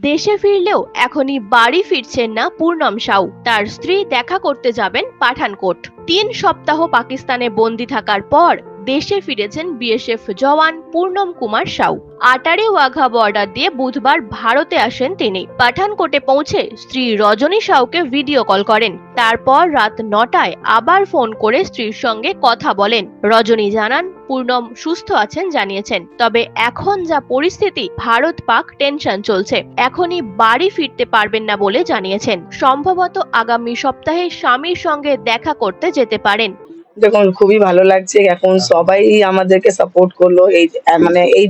দেশে ফিরলেও এখনই বাড়ি ফিরছেন না পূর্ণম সাউ। তার স্ত্রী দেখা করতে যাবেন পাঠানকোট। তিন সপ্তাহ পাকিস্তানে বন্দি থাকার পর দেশে ফিরেছেন বিএসএফ জওয়ান পূর্ণম কুমার সাউ। আটারি ওয়াঘা বর্ডার দিয়ে বুধবার ভারতে আসেন তিনি। পাঠানকোটে পৌঁছে স্ত্রী রজনী সাউকে ভিডিও কল করেন। তারপর রাত নটায় আবার ফোন করে স্ত্রীর সঙ্গে কথা বলেন। রজনী জানান, পূর্ণম সুস্থ আছেন জানিয়েছেন। তবে এখন যা পরিস্থিতি, ভারত পাক টেনশন চলছে। এখনই বাড়ি ফিরতে পারবেন না বলে জানিয়েছেন। সম্ভবত আগামী সপ্তাহে স্বামীর সঙ্গে দেখা করতে যেতে পারেন। দেখুন খুবই ভালো লাগছে। এখন সবাই আমাদেরকে সাপোর্ট করল। এই মানে এই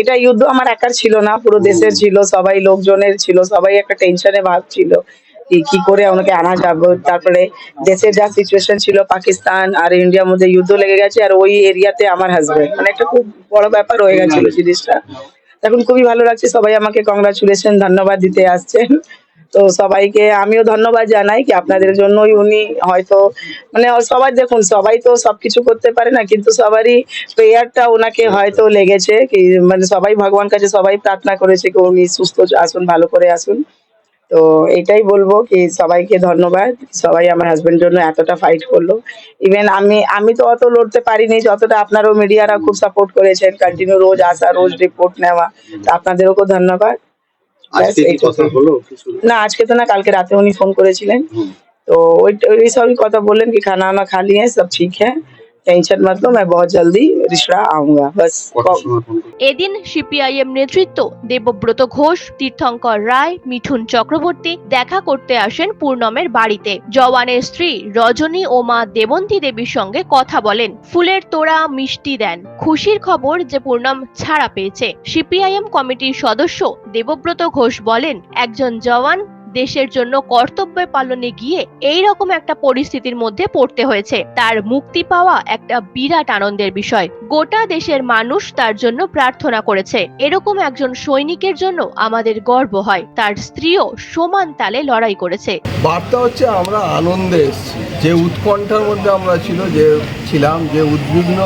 এটা যুদ্ধ আমার একার ছিল না পুরো দেশের ছিল সবাই লোকজনের ছিল সবাই একটা টেনশনে ভাবছিল কি করে ওনাকে আনা যাবে? তারপরে দেশের যা সিচুয়েশন ছিল পাকিস্তান আর ইন্ডিয়ার মধ্যে যুদ্ধ লেগে গেছে আর ওই এরিয়াতে আমার হাজবেন্ড মানে একটা খুব বড় ব্যাপার হয়ে গেছিল জিনিসটা। এখন খুবই ভালো লাগছে সবাই আমাকে কংগ্রাচুলেশন ধন্যবাদ দিতে আসছেন। তো সবাইকে আমিও ধন্যবাদ জানাই কি আপনাদের জন্যই উনি হয়তো মানে সবাই দেখুন, সবাই তো সবকিছু করতে পারে না, কিন্তু সবারই প্রেয়ারটা ওনাকে হয়তো লেগেছে কি মানে সবাই ভগবান কাছে সবাই প্রার্থনা করেছে কি উনি সুস্থ আসুন, ভালো করে আসুন। তো এটাই বলব কি সবাইকে ধন্যবাদ, সবাই আমার হাজবেন্ড জন্য এতটা ফাইট করল। ইভেন আমি আমি তো অত লড়তে পারিনি, যতটা আপনারও মিডিয়ারা খুব সাপোর্ট করেছেন কন্টিনিউ রোজ আসা, রোজ রিপোর্ট নেওয়া, তো আপনাদেরও খুব ধন্যবাদ। আজকে কি কথা হলো কিছু না আজকে তো না কালকে রাতে উনি ফোন করেছিলেন তো ওই সবই কথা বললেন কি খানা না খালি হ্যাঁ সব ঠিক হ্যাঁ टेंशन मत लो मैं बहुत जल्दी रिश्ता आऊंगा बस কটার সময় ফোন করলো? এদিন সিপিআইএম নেতৃত্ব দেবব্রত ঘোষ তীর্থঙ্কর রায় মিঠুন চক্রবর্তী দেখা করতে আসেন পূর্ণমের বাড়িতে জওয়ানের স্ত্রী রজনী ও মা দেবন্তী দেবীর সঙ্গে কথা বলেন ফুলের তোড়া মিষ্টি দেন খুশির খবর যে পূর্ণম ছাড়া পেয়েছে সিপিআইএম কমিটির সদস্য দেবব্রত ঘোষ বলেন একজন জওয়ান দেশের জন্য কর্তব্য পালনে গিয়ে এই রকম একটা পরিস্থিতির মধ্যে পড়তে হয়েছে। তার মুক্তি পাওয়া একটা বিরাট আনন্দের বিষয়। গোটা দেশের মানুষ তার জন্য প্রার্থনা করেছে। এরকম একজন সৈনিকের জন্য আমাদের গর্ব হয়। তার স্ত্রীও সমান তালে লড়াই করেছে। বার্তা হচ্ছে আমরা আনন্দে যে উৎকণ্ঠার মধ্যে আমরা ছিল, যে ছিলাম, যে উদ্বিগ্ন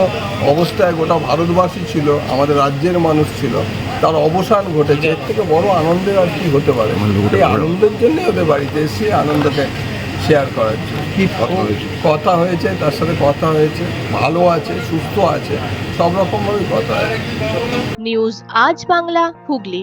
অবস্থায় গোটা ভারতবাসী ছিল, আমাদের রাজ্যের মানুষ ছিল তার অবসান ঘটেছে। এর থেকে বড় আনন্দের আর কি হতে পারে? এই আনন্দের জন্যই ওদের বাড়িতে এসে আনন্দকে শেয়ার করার জন্য। কি কথা হয়েছে? তার সাথে কথা হয়েছে ভালো আছে সুস্থ আছে সব রকমভাবেই কথা আছে নিউজ আজ বাংলা হুগলি।